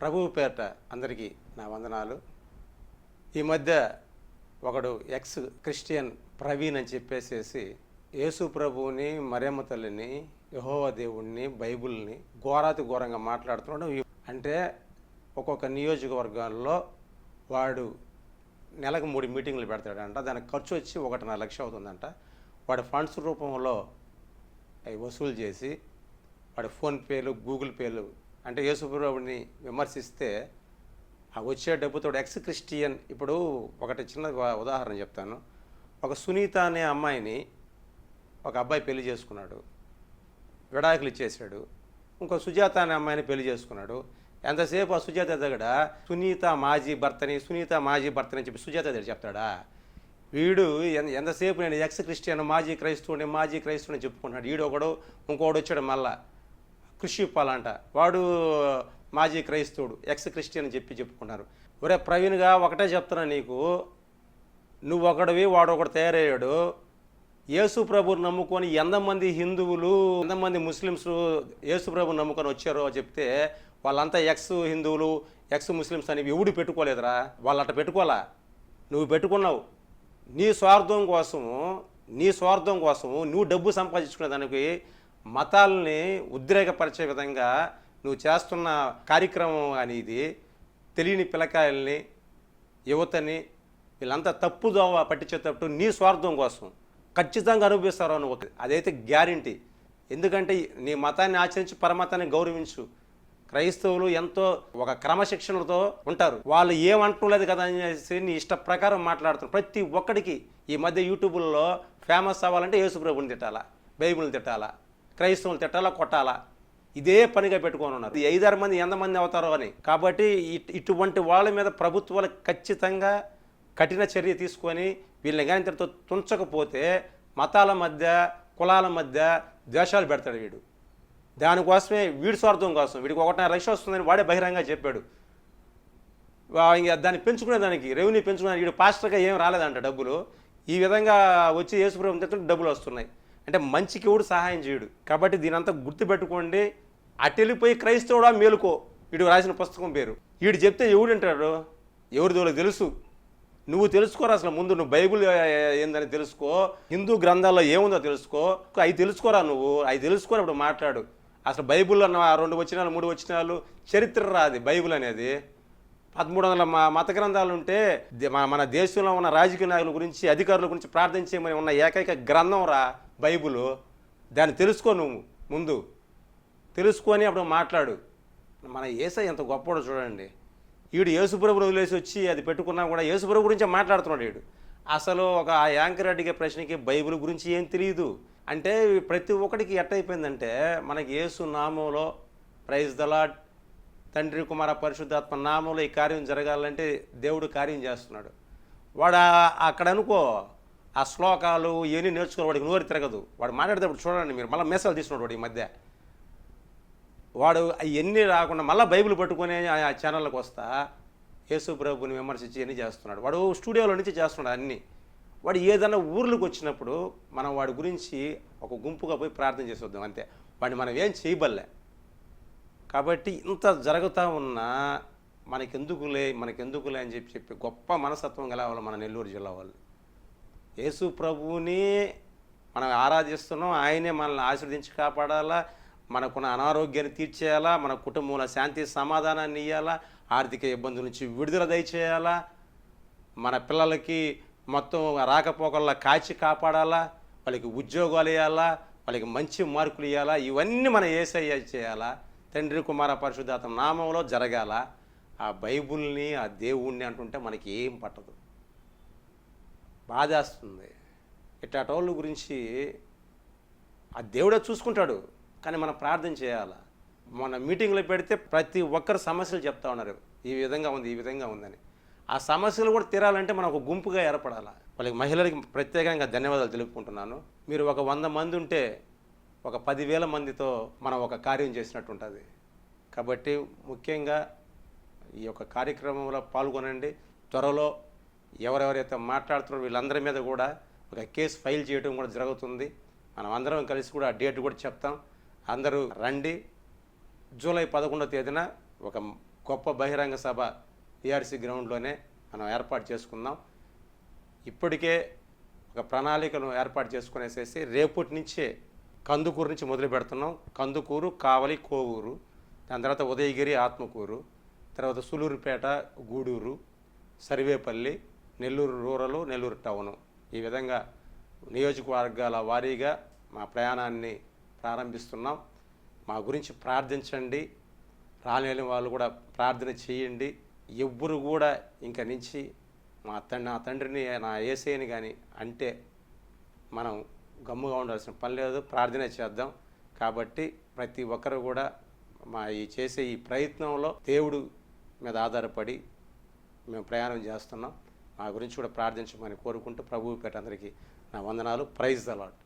ప్రభువు పేరట అందరికీ నా వందనాలు. ఈ మధ్య ఒకడు ఎక్స్ క్రిస్టియన్ ప్రవీణ్ అని చెప్పేసేసి యేసు ప్రభువుని మరేమ తల్లిని యహోవ దేవుణ్ణి బైబిల్ని ఘోరాతి ఘోరంగా మాట్లాడుతున్నాడు. అంటే ఒక్కొక్క నియోజకవర్గాల్లో వాడు నెలకు మూడు మీటింగ్లు పెడతాడంట. దానికి ఖర్చు వచ్చి ఒకటిన్నర లక్ష అవుతుందంట. వాడి ఫండ్స్ రూపంలో అవి వసూలు చేసి వాడి ఫోన్పేలు గూగుల్ పేలు అంటే యేసుప్రభుని విమర్శిస్తే ఆ వచ్చే డబ్బుతో ఎక్స్ క్రిస్టియన్ ఇప్పుడు ఒకటి చిన్న ఉదాహరణ చెప్తాను. ఒక సునీత అనే అమ్మాయిని ఒక అబ్బాయి పెళ్ళి చేసుకున్నాడు. విడాకులు ఇచ్చేసాడు ఇంకో సుజాత అనే అమ్మాయిని పెళ్ళి చేసుకున్నాడు. ఎంతసేపు ఆ సుజాత దగ్గర? సునీత మాజీ భర్తని సునీత మాజీ భర్తని చెప్పి సుజాత దగ్గర చెప్తాడా? వీడు ఎంతసేపు నేను ఎక్స్ క్రిస్టియన్ మాజీ క్రైస్తవుని మాజీ క్రైస్తవుని చెప్పుకుంటున్నాడు. వీడు ఒకడు ఇంకోడు వచ్చాడు మళ్ళా. కృషి పాలంట వాడు మాజీ క్రైస్తవుడు ఎక్స్ క్రిస్టియన్ అని చెప్పి చెప్పుకున్నారు. ఒరే ప్రవీణ్గా ఒకటే చెప్తున్నా నీకు. నువ్వు ఒకడివి వాడు ఒకడు తయారయ్యాడు. యేసు ప్రభుని నమ్ముకొని ఎంతమంది హిందువులు ఎంతమంది ముస్లిమ్స్ యేసు ప్రభుని నమ్ముకొని వచ్చారో చెప్తే వాళ్ళంతా ఎక్స్ హిందువులు ఎక్స్ ముస్లిమ్స్ అని ఎవడు పెట్టుకోలేదురా? వాళ్ళు అట్ట పెట్టుకోవాలా? నువ్వు పెట్టుకున్నావు. నీ స్వార్థం కోసము నీ స్వార్థం కోసము నువ్వు డబ్బు సంపాదించుకునే దానికి మతాలని ఉద్రేకపరిచే విధంగా నువ్వు చేస్తున్న కార్యక్రమం అనేది తెలియని పిల్లకాయల్ని యువతని వీళ్ళంతా తప్పు దోవ నీ స్వార్థం కోసం ఖచ్చితంగా అనుభవిస్తారు నువ్వు. అదైతే గ్యారంటీ. ఎందుకంటే నీ మతాన్ని ఆచరించి పరమతాన్ని గౌరవించు. క్రైస్తవులు ఎంతో ఒక క్రమశిక్షణతో ఉంటారు. వాళ్ళు ఏమంటలేదు కదా అని చెప్పేసి నీ ఇష్ట ప్రకారం మాట్లాడుతారు ప్రతి ఒక్కడికి ఈ మధ్య యూట్యూబ్లో ఫేమస్ అవ్వాలంటే యేసుప్రభుని తిట్టాలా బైబిల్ని తిట్టాలా. క్రైస్తవులు తిట్టాలా కొట్టాలా? ఇదే పనిగా పెట్టుకొని ఉన్నారు. ఈ ఐదారు మంది ఎంతమంది అవుతారో అని. కాబట్టి ఇట్- ఇటువంటి వాళ్ళ మీద ప్రభుత్వాలు ఖచ్చితంగా కఠిన చర్య తీసుకొని వీళ్ళని కానీ ఇంతటితో తుంచకపోతే మతాల మధ్య కులాల మధ్య ద్వేషాలు పెడతాడు వీడు. దానికోసమే వీడి స్వార్థం కోసం. వీడికి ఒకటి రక్ష వస్తుందని వాడే బహిరంగ చెప్పాడు. దాన్ని పెంచుకునే దానికి రెవెన్యూ పెంచుకునే వీడు పాస్టర్గా ఏం రాలేదంట డబ్బులు. ఈ విధంగా వచ్చి యేసుప్రభు డబ్బులు వస్తున్నాయి. అంటే మంచికి ఎవడు సహాయం చేయడు. కాబట్టి దీనంతా గుర్తుపెట్టుకోండి. అటు వెళ్ళిపోయి క్రైస్తవుడా మేలుకో. వీడు రాసిన పుస్తకం పేరు. వీడు చెప్తే ఎవడు వింటాడు? ఎవరిదో తెలుసు? నువ్వు తెలుసుకోరా అసలు ముందు? నువ్వు బైబిల్ ఏందని తెలుసుకో? హిందూ గ్రంథాల్లో ఏముందో తెలుసుకో? అవి తెలుసుకోరా నువ్వు? అవి తెలుసుకోరా ఇప్పుడు మాట్లాడు. అసలు బైబిల్ అన్న ఆ రెండు వచ్చినాలు మూడు వచ్చినాలు చరిత్ర రాది బైబిల్ అనేది. పదమూడు వందల మత గ్రంథాలు ఉంటే దే- మన దేశంలో ఉన్న రాజకీయ నాయకుల గురించి అధికారుల గురించి ప్రార్థించేయమని ఉన్న ఏకైక గ్రంథం రా బైబుల్. దాన్ని తెలుసుకో నువ్వు ముందు. తెలుసుకొని అప్పుడు మాట్లాడు. మన ఏసై ఎంత గొప్పడో చూడండి. వీడు యేసుప్రభుని వదిలేసి వచ్చి అది పెట్టుకున్నా కూడా యేసుప్రభు గురించే మాట్లాడుతున్నాడు వీడు అసలు ఒక ఆ యాంకర్ అడిగే ప్రశ్నకి బైబిల్ గురించి ఏం తెలియదు. అంటే ప్రతి ఒక్కడికి ఎట్టయిపోయిందంటే మనకి యేసు నామంలో ప్రైజ్ దలాడ్ తండ్రి కుమార పరిశుద్ధాత్మ నామంలో ఈ కార్యం జరగాలంటే దేవుడు కార్యం చేస్తున్నాడు. వాడు అక్కడ అనుకో ఆ శ్లోకాలు ఇవన్నీ నేర్చుకుని వాడికి నోరు తిరగదు. వాడు మాట్లాడేటప్పుడు చూడండి మీరు మళ్ళీ మెసేజ్ తీసుకున్నాడు వాడు ఈ మధ్య. వాడు అవన్నీ రాకుండా మళ్ళీ బైబిల్ పట్టుకొని ఆ- ఆ ఛానళ్ళకి వస్తా యేసు ప్రభుని విమర్శించి అన్నీ చేస్తున్నాడు. వాడు స్టూడియోలో నుంచి చేస్తున్నాడు అన్నీ. వాడు ఏదైనా ఊర్లకు వచ్చినప్పుడు మనం వాడి గురించి ఒక గుంపుగా పోయి ప్రార్థన చేసి వద్దాం అంతే. వాడిని మనం ఏం చేయబల్లే. కాబట్టి ఇంత జరుగుతూ ఉన్నా మనకెందుకులే మనకెందుకులే అని చెప్పి చెప్పి గొప్ప మనస్తత్వం గల వాళ్ళు మన నెల్లూరు జిల్లా వాళ్ళు. యేసు ప్రభువుని మనం ఆరాధిస్తున్నాం. ఆయనే మనల్ని ఆశీర్వదించి కాపాడాలా మనకున్న అనారోగ్యాన్ని తీర్చేయాలా మన కుటుంబంలో శాంతి సమాధానాన్ని ఇవ్వాలా ఆర్థిక ఇబ్బందుల నుంచి విడుదల దయచేయాలా మన పిల్లలకి మొత్తం రాకపోకల్లా కాచి కాపాడాలా వాళ్ళకి ఉద్యోగాలు ఇవ్వాలా వాళ్ళకి మంచి మార్కులు ఇవ్వాలా ఇవన్నీ మన ఏసయ్య చేయాలా. తండ్రి కుమార పరిశుద్ధాత్మ నామంలో జరగాల ఆ బైబుల్ని ఆ దేవుణ్ణి అంటుంటే మనకి ఏం పట్టదు. బాధేస్తుంది. ఇట్లాటోళ్ళ గురించి ఆ దేవుడే చూసుకుంటాడు కానీ మనం ప్రార్థన చేయాలా. మన మీటింగ్లో పెడితే ప్రతి ఒక్కరు సమస్యలు చెప్తా ఉన్నారు. ఈ విధంగా ఉంది ఈ విధంగా ఉందని. ఆ సమస్యలు కూడా తీరాలంటే మనం ఒక గుంపుగా ఏర్పడాలా. వాళ్ళకి మహిళలకి ప్రత్యేకంగా ధన్యవాదాలు తెలుపుకుంటున్నాను. మీరు ఒక వంద మంది ఉంటే ఒక పదివేల మందితో మనం ఒక కార్యం చేసినట్టు ఉంటుంది కాబట్టి ముఖ్యంగా ఈ యొక్క కార్యక్రమంలో పాల్గొనండి. త్వరలో ఎవరెవరైతే మాట్లాడుతున్నారో వీళ్ళందరి మీద కూడా ఒక కేసు ఫైల్ చేయడం కూడా జరుగుతుంది. మనం అందరం కలిసి కూడా ఆ డేట్ కూడా చెప్తాం. అందరూ రండి. జూలై పదకొండో తేదీన ఒక గొప్ప బహిరంగ సభ ఈఆర్సీ గ్రౌండ్లోనే మనం ఏర్పాటు చేసుకుందాం. ఇప్పటికే ఒక ప్రణాళికను ఏర్పాటు చేసుకునేసేసి రేపటి నుంచే కందుకూరు నుంచి మొదలు పెడుతున్నాం. కందుకూరు కావలి కోవూరు దాని తర్వాత ఉదయగిరి ఆత్మకూరు తర్వాత సులూరుపేట గూడూరు సర్వేపల్లి నెల్లూరు రూరల్ నెల్లూరు టౌను. ఈ విధంగా నియోజకవర్గాల వారీగా మా ప్రయాణాన్ని ప్రారంభిస్తున్నాం. మా గురించి ప్రార్థించండి. రాలేని వాళ్ళు కూడా ప్రార్థన చేయండి. ఎవ్వరు కూడా ఇంక నుంచి మా తండ్రి నా తండ్రిని నా ఏసేని కానీ అంటే మనం గమ్ముగా ఉండాల్సిన పని లేదు ప్రార్థన చేద్దాం. కాబట్టి ప్రతి ఒక్కరు కూడా మా ఈ చేసే ఈ ప్రయత్నంలో దేవుడు మీద ఆధారపడి మేము ప్రయాణం చేస్తున్నాం. మా గురించి కూడా ప్రార్థించమని కోరుకుంటూ ప్రభువు పేట అందరికీ నా వందనాలు. Praise allot